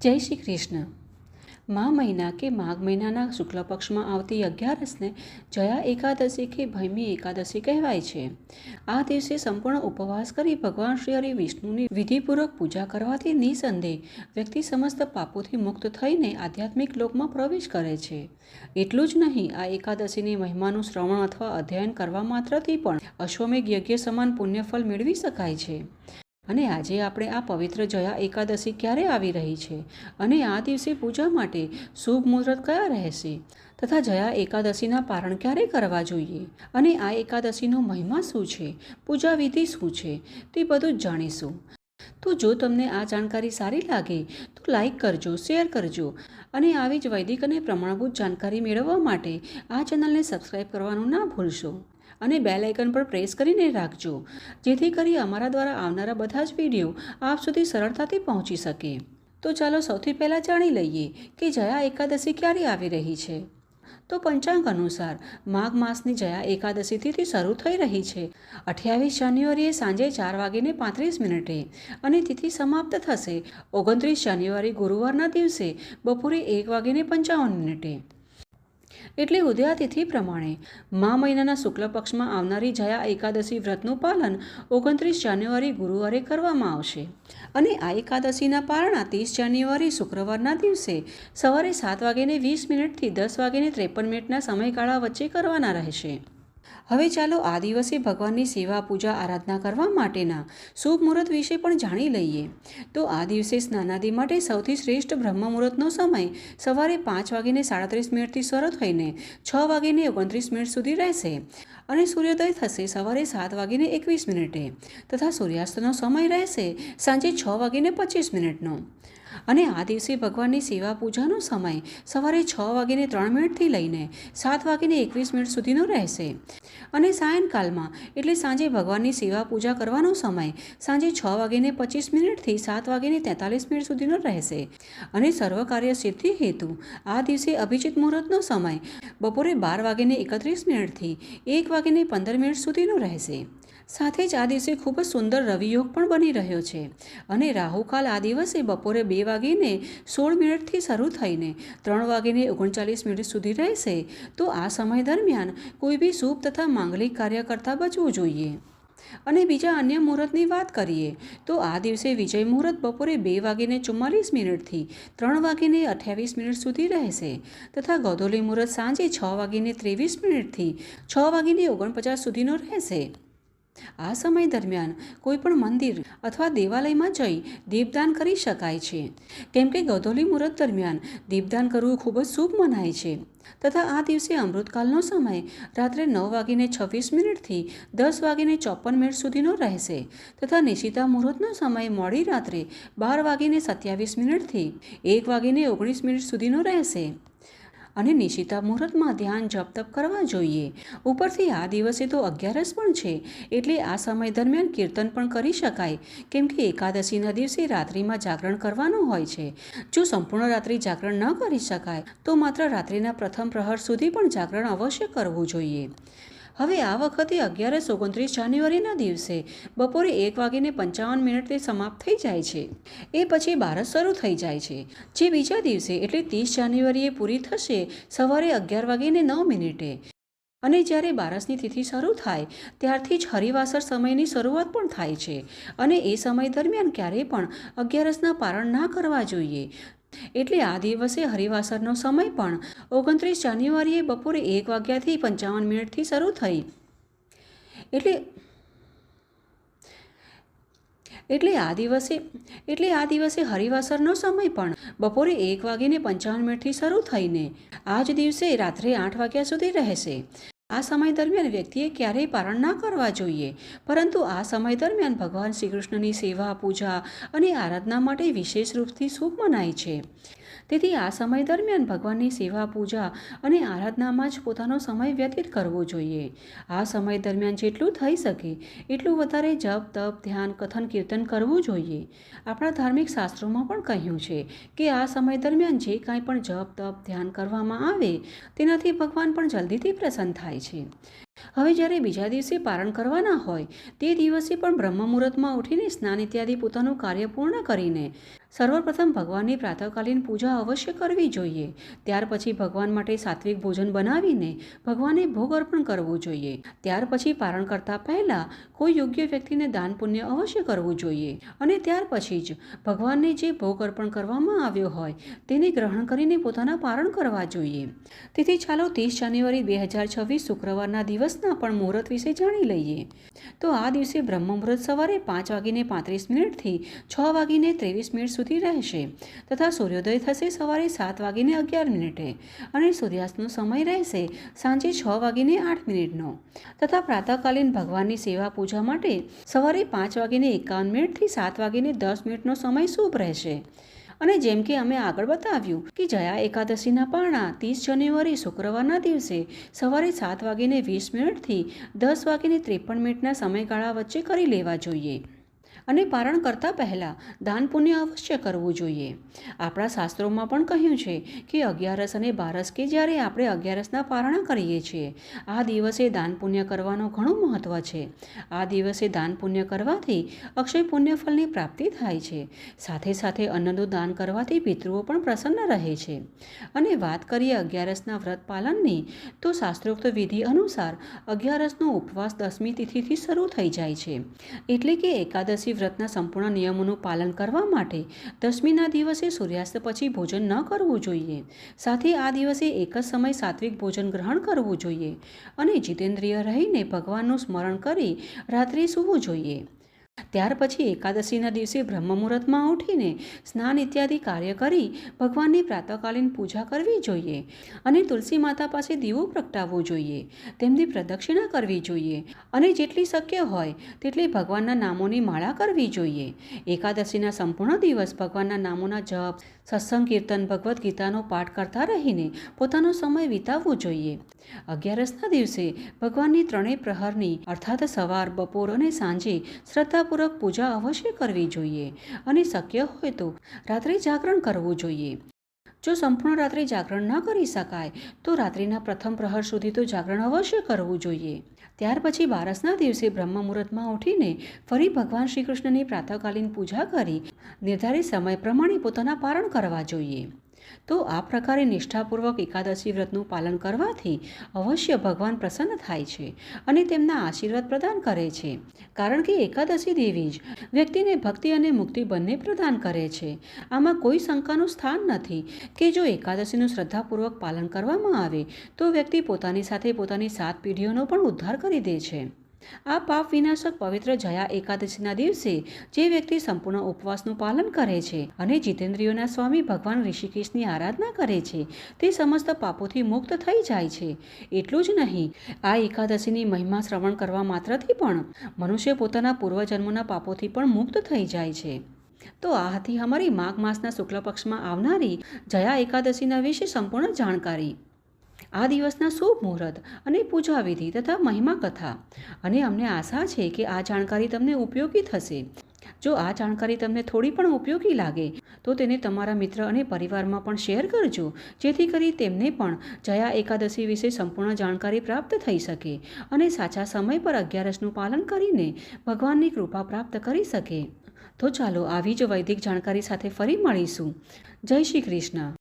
જય શ્રી કૃષ્ણ. મા મહિના કે માઘ મહિનાના શુક્લ પક્ષમાં આવતી અગિયારસને જયા એકાદશી કે ભૈમી એકાદશી કહેવાય છે. આ દિવસે સંપૂર્ણ ઉપવાસ કરી ભગવાન શ્રી હરિ વિષ્ણુની વિધિપૂર્વક પૂજા કરવાથી નિસંદેહ વ્યક્તિ સમસ્ત પાપોથી મુક્ત થઈને આધ્યાત્મિક લોકમાં પ્રવેશ કરે છે. એટલું જ નહીં, આ એકાદશીની મહિમાનું શ્રવણ અથવા અધ્યયન કરવા માત્રથી પણ અશ્વમેઘ યજ્ઞ સમાન પુણ્યફળ મેળવી શકાય છે. અને આજે આપણે આ પવિત્ર જયા એકાદશી ક્યારે આવી રહી છે? અને આ દિવસે પૂજા માટે શુભ મુહૂર્ત કયા રહેશે? તથા જયા એકાદશીના પારણ ક્યારે કરવા જોઈએ? અને આ એકાદશીનો મહિમા શું છે? પૂજા વિધિ શું છે? તે બધું જ જાણીશું. તો જો તમને આ જાણકારી સારી લાગે, તો લાઈક કરજો, શેર કરજો અને આવી જ વૈદિક અને પ્રમાણભૂત જાણકારી મેળવવા માટે આ ચેનલને સબસ્ક્રાઈબ કરવાનું ના ભૂલશો. અને બેલ આઇકન પર પ્રેસ કરીને રાખજો, જેથી કરી અમારા દ્વારા આવનારા બધા જ વીડિયો આપ સુધી સરળતાથી પહોંચી શકે. તો ચાલો સૌથી પહેલાં જાણી લઈએ કે જયા એકાદશી ક્યારે આવી રહી છે. તો પંચાંગ અનુસાર, માઘ માસની જયા એકાદશીથી શરૂ થઈ રહી છે. અઠ્યાવીસ જાન્યુઆરીએ સાંજે ચાર વાગીને પાંત્રીસ મિનિટે અને તિથિ સમાપ્ત થશે ઓગણત્રીસ જાન્યુઆરી ગુરુવારના દિવસે બપોરે એક વાગીને પંચાવન મિનિટે. એટલે ઉદયાતિથિ પ્રમાણે મા મહિનાના શુક્લ પક્ષમાં આવનારી જયા એકાદશી વ્રતનું પાલન ઓગણત્રીસ જાન્યુઆરી ગુરુવારે કરવામાં આવશે. અને આ એકાદશીના પારણા ત્રીસ જાન્યુઆરી શુક્રવારના દિવસે સવારે સાત વાગ્યાને વીસ મિનિટથી દસ વાગ્યાને ત્રેપન મિનિટના સમયગાળા વચ્ચે કરવાના રહેશે. હવે ચાલો આ દિવસે ભગવાનની સેવા, પૂજા, આરાધના કરવા માટેના શુભ મુહૂર્ત વિશે પણ જાણી લઈએ. તો આ દિવસે સ્નાનાદિ માટે સૌથી શ્રેષ્ઠ બ્રહ્મ મુહૂર્તનો સમય સવારે પાંચ વાગીને સાડત્રીસ મિનિટથી શરૂ થઈને છ વાગીને ઓગણત્રીસ મિનિટ સુધી રહેશે અને સૂર્યોદય થશે સવારે સાત વાગીને એકવીસ મિનિટે તથા સૂર્યાસ્તનો સમય રહેશે સાંજે છ વાગીને પચીસ મિનિટનો. અને આ દિવસે ભગવાનની સેવા પૂજાનો સમય સવારે છ વાગીને ત્રણ મિનિટથી લઈને સાત વાગીને એકવીસ મિનિટ સુધીનો રહેશે. અને સાયંકાલમાં, એટલે સાંજે ભગવાનની સેવા પૂજા કરવાનો સમય સાંજે છ વાગીને પચીસ મિનિટથી સાત વાગીને તેતાલીસ મિનિટ સુધીનો રહેશે. અને સર્વ કાર્ય સિદ્ધિ હેતુ, આ દિવસે અભિજીત મુહૂર્તનો સમય બપોરે બાર વાગીને એકત્રીસ મિનિટથી એક વાગીને પંદર મિનિટ સુધીનો રહેશે. સાથે જ આ દિવસે ખૂબ જ સુંદર રવિયોગ પણ બની રહ્યો છે. અને રાહુકાલ આ દિવસે બપોરે બે વાગીને સોળ મિનિટથી શરૂ થઈને ત્રણ વાગીને ઓગણચાલીસ મિનિટ સુધી રહેશે, તો આ સમય દરમિયાન કોઈ બી શુભ તથા માંગલિક કાર્ય કરતાં બચવું જોઈએ. અને બીજા અન્ય મુહૂર્તની વાત કરીએ, તો આ દિવસે વિજય મુહૂર્ત બપોરે બે વાગીને ચુમ્માલીસ મિનિટથી ત્રણ વાગીને અઠ્યાવીસ મિનિટ સુધી રહેશે તથા ગૌધોલી મુહૂર્ત સાંજે છ વાગીને ત્રેવીસ મિનિટથી છ વાગીને ઓગણપચાસ સુધીનો રહેશે. આ સમય દરમિયાન કોઈપણ મંદિર અથવા દેવાલયમાં જઈ દીપદાન કરી શકાય છે. કેમ કે ગૌધોલી મુહૂર્ત દરમિયાન દીપદાન કરવું ખૂબ જ શુભ મનાય છે. તથા આ દિવસે અમૃતકાલનો સમય રાત્રે નવ વાગીને છવ્વીસ મિનિટથી દસ વાગીને ચોપન મિનિટ સુધીનો રહેશે. તથા નિશિતા મુહૂર્તનો સમય મોડી રાત્રે બાર વાગીને સત્યાવીસ મિનિટથી એક વાગીને ઓગણીસ મિનિટ સુધીનો રહેશે. અને નિશિતા મુહૂર્તમાં ધ્યાન જપ તપ કરવા જોઈએ. ઉપરથી આ દિવસે તો અગિયારસ પણ છે. એટલે આ સમય દરમિયાન કીર્તન પણ કરી શકાય. કેમ કે એકાદશીના દિવસે રાત્રિમાં જાગરણ કરવાનું હોય છે. જો સંપૂર્ણ રાત્રિ જાગરણ ન કરી શકાય, તો માત્ર રાત્રિના પ્રથમ પ્રહર સુધી પણ જાગરણ અવશ્ય કરવું જોઈએ. હવે આ વખતે અગિયારસ ઓગણત્રીસ જાન્યુઆરીના દિવસે બપોરે એક વાગીને પંચાવન મિનિટે સમાપ્ત થઈ જાય છે. એ પછી બારસ શરૂ થઈ જાય છે. જે બીજા દિવસે, એટલે ત્રીસ જાન્યુઆરીએ પૂરી થશે સવારે અગિયાર વાગીને નવ મિનિટે. અને જ્યારે બારસની તિથિ શરૂ થાય, ત્યારથી જ હરિવાસર સમયની શરૂઆત પણ થાય છે. અને એ સમય દરમિયાન ક્યારેય પણ અગિયારસના પારણ ના કરવા જોઈએ. એટલે આ દિવસે હરિવાસરનો સમય પણ ઓગણત્રીસ જાન્યુઆરીએ બપોરે એક વાગ્યાથી પંચાવન મિનિટથી શરૂ થઈ. એટલે એટલે આ દિવસે, એટલે આ દિવસે હરિવાસરનો સમય પણ બપોરે એક વાગીને પંચાવન મિનિટથી શરૂ થઈને આ જ દિવસે રાત્રે આઠ વાગ્યા સુધી રહેશે. આ સમય દરમિયાન વ્યક્તિએ ક્યારેય પારણ ના કરવા જોઈએ. પરંતુ આ સમય દરમિયાન ભગવાન શ્રી કૃષ્ણની સેવા, પૂજા અને આરાધના માટે વિશેષ રૂપથી શુભ મનાય છે. તેથી આ સમય દરમિયાન ભગવાનની સેવા, પૂજા અને આરાધનામાં જ પોતાનો સમય વ્યતીત કરવો જોઈએ. આ સમય દરમિયાન જેટલું થઈ શકે, એટલું વધારે જપ, તપ, ધ્યાન, કથન, કીર્તન કરવું જોઈએ. આપણા ધાર્મિક શાસ્ત્રોમાં પણ કહ્યું છે કે આ સમય દરમિયાન જે કાંઈ પણ જપ, તપ, ધ્યાન કરવામાં આવે, તેનાથી ભગવાન પણ જલ્દીથી પ્રસન્ન થાય છે. હવે જ્યારે બીજા દિવસે પારણ કરવાના હોય, તે દિવસે પણ બ્રહ્મ મુહૂર્તમાં ઉઠીને સ્નાન ઇત્યાદિ પોતાનું કાર્ય પૂર્ણ કરીને સર્વપ્રથમ ભગવાનની પ્રાતઃકાલીન પૂજા અવશ્ય કરવી જોઈએ. ત્યાર પછી ભગવાન માટે સાત્વિક ભોજન બનાવીને ભગવાનને ભોગ અર્પણ કરવું જોઈએ. ત્યાર પછી પારણ કરતાં પહેલાં કોઈ યોગ્ય વ્યક્તિને દાન પુણ્ય અવશ્ય કરવું જોઈએ. અને ત્યાર પછી જ ભગવાનને જે ભોગ અર્પણ કરવામાં આવ્યો હોય, તેને ગ્રહણ કરીને પોતાના પારણ કરવા જોઈએ. તેથી ચાલો ત્રીસ જાન્યુઆરી બે હજાર છવ્વીસ શુક્રવારના દિવસના પણ મુહૂર્ત વિશે જાણી લઈએ. તો આ દિવસે બ્રહ્મ મુહૂર્ત સવારે પાંચ વાગીને પાંત્રીસ મિનિટથી છ વાગીને ત્રેવીસ મિનિટ સુધી રહેશે. તથા સૂર્યોદય થશે સવારે સાત વાગીને અગિયાર મિનિટે અને સૂર્યાસ્તનો સમય રહેશે સાંજે છ વાગીને આઠ મિનિટનો. તથા પ્રાતઃકાલીન ભગવાનની સેવા પૂજા માટે સવારે પાંચ વાગીને એકાવન મિનિટથી સાત વાગીને દસ મિનિટનો સમય શુભ રહેશે. અને જેમ કે અમે આગળ બતાવ્યું કે જયા એકાદશીના પારણા ત્રીસ જાન્યુઆરી શુક્રવારના દિવસે સવારે સાત વાગીને વીસ મિનિટથી દસ વાગીને ત્રેપન મિનિટના સમયગાળા વચ્ચે કરી લેવા જોઈએ. અને પારણ કરતાં પહેલાં દાન પુણ્ય અવશ્ય કરવું જોઈએ. આપણા શાસ્ત્રોમાં પણ કહ્યું છે કે અગિયારસ અને બારસ કે જ્યારે આપણે અગિયારસના પારણા કરીએ છીએ, આ દિવસે દાન પુણ્ય કરવાનું ઘણું મહત્ત્વ છે. આ દિવસે દાન પુણ્ય કરવાથી અક્ષય પુણ્ય ફળની પ્રાપ્તિ થાય છે. સાથે સાથે અન્નનું દાન કરવાથી પિતૃઓ પણ પ્રસન્ન રહે છે. અને વાત કરીએ અગિયારસના વ્રત પાલનની, તો શાસ્ત્રોક્ત વિધિ અનુસાર અગિયારસનો ઉપવાસ દસમી તિથિથી શરૂ થઈ જાય છે. એટલે કે એકાદશી વ્રતના સંપૂર્ણ નિયમોનું પાલન કરવા માટે દસમીના દિવસે સૂર્યાસ્ત પછી ભોજન ન કરવું જોઈએ. સાથે આ દિવસે એક જ સમય સાત્વિક ભોજન ગ્રહણ કરવું જોઈએ અને જીતેન્દ્રિય રહીને ભગવાનનું સ્મરણ કરી રાત્રે સૂવું જોઈએ. ત્યાર પછી એકાદશીના દિવસે બ્રહ્મ મુહૂર્તમાં ઉઠીને સ્નાન ઇત્યાદિ કાર્ય કરી ભગવાનની પ્રાતકાલીન પૂજા કરવી જોઈએ અને તુલસી માતા પાસે દીવો પ્રગટાવવો જોઈએ, તેમની પ્રદક્ષિણા કરવી જોઈએ અને જેટલી શક્ય હોય તેટલી ભગવાનના નામોની માળા કરવી જોઈએ. એકાદશીના સંપૂર્ણ દિવસ ભગવાનના નામોના જપ સત્સંગ, કીર્તન, ભગવદ્ ગીતાનો પાઠ કરતા રહીને પોતાનો સમય વિતાવવો જોઈએ. અગિયારસના દિવસે ભગવાનની ત્રણેય પ્રહરની, અર્થાત સવાર, બપોર અને સાંજે શ્રદ્ધાપૂર્વક પૂજા અવશ્ય કરવી જોઈએ અને શક્ય હોય તો રાત્રે જાગરણ કરવું જોઈએ. જો સંપૂર્ણ રાત્રે જાગરણ ન કરી શકાય, તો રાત્રિના પ્રથમ પ્રહર સુધી તો જાગરણ અવશ્ય કરવું જોઈએ. ત્યાર પછી બારસના દિવસે બ્રહ્મ મુહૂર્તમાં ઉઠીને ફરી ભગવાન શ્રી કૃષ્ણની પ્રાતઃકાલીન પૂજા કરી, નિર્ધારિત સમય પ્રમાણે પોતાના પારણ કરવા જોઈએ. તો આ પ્રકારે નિષ્ઠાપૂર્વક એકાદશી વ્રતનું પાલન કરવાથી અવશ્ય ભગવાન પ્રસન્ન થાય છે અને તેમના આશીર્વાદ પ્રદાન કરે છે. કારણ કે એકાદશી દેવી જ વ્યક્તિને ભક્તિ અને મુક્તિ બંને પ્રદાન કરે છે. આમાં કોઈ શંકાનું સ્થાન નથી કે જો એકાદશીનું શ્રદ્ધાપૂર્વક પાલન કરવામાં આવે તો વ્યક્તિ પોતાની સાથે પોતાની સાત પેઢીઓનો પણ ઉદ્ધાર કરી દે છે. આ પાપ વિનાશક પવિત્ર જયા એકાદશીના દિવસે જે વ્યક્તિ સંપૂર્ણ ઉપવાસનું પાલન કરે છે અને જીતેન્દ્રિયોના સ્વામી ભગવાન ઋષિકેશની આરાધના કરે છે, તે સમસ્ત પાપોથી મુક્ત થઈ જાય છે. એટલું જ નહીં, આ એકાદશીની મહિમા શ્રવણ કરવા માત્રથી પણ મનુષ્ય પોતાના પૂર્વજન્મોના પાપોથી પણ મુક્ત થઈ જાય છે. તો આ હતી અમારી માઘ માસના શુક્લ પક્ષમાં આવનારી જયા એકાદશીના વિશે સંપૂર્ણ જાણકારી આ દિવસના શુભ મુહૂર્ત અને પૂજા વિધિ તથા મહિમા કથા અને અમને આશા છે કે આ જાણકારી તમને ઉપયોગી થશે. જો આ જાણકારી તમને થોડી પણ ઉપયોગી લાગે, તો તેને તમારા મિત્ર અને પરિવારમાં પણ શેર કરજો, જેથી કરી તેમને પણ જયા એકાદશી વિશે સંપૂર્ણ જાણકારી પ્રાપ્ત થઈ શકે અને સાચા સમય પર અગિયારસનું પાલન કરીને ભગવાનની કૃપા પ્રાપ્ત કરી શકે. તો ચાલો આવી જ વૈદિક જાણકારી સાથે ફરી મળીશું. જય શ્રી કૃષ્ણ.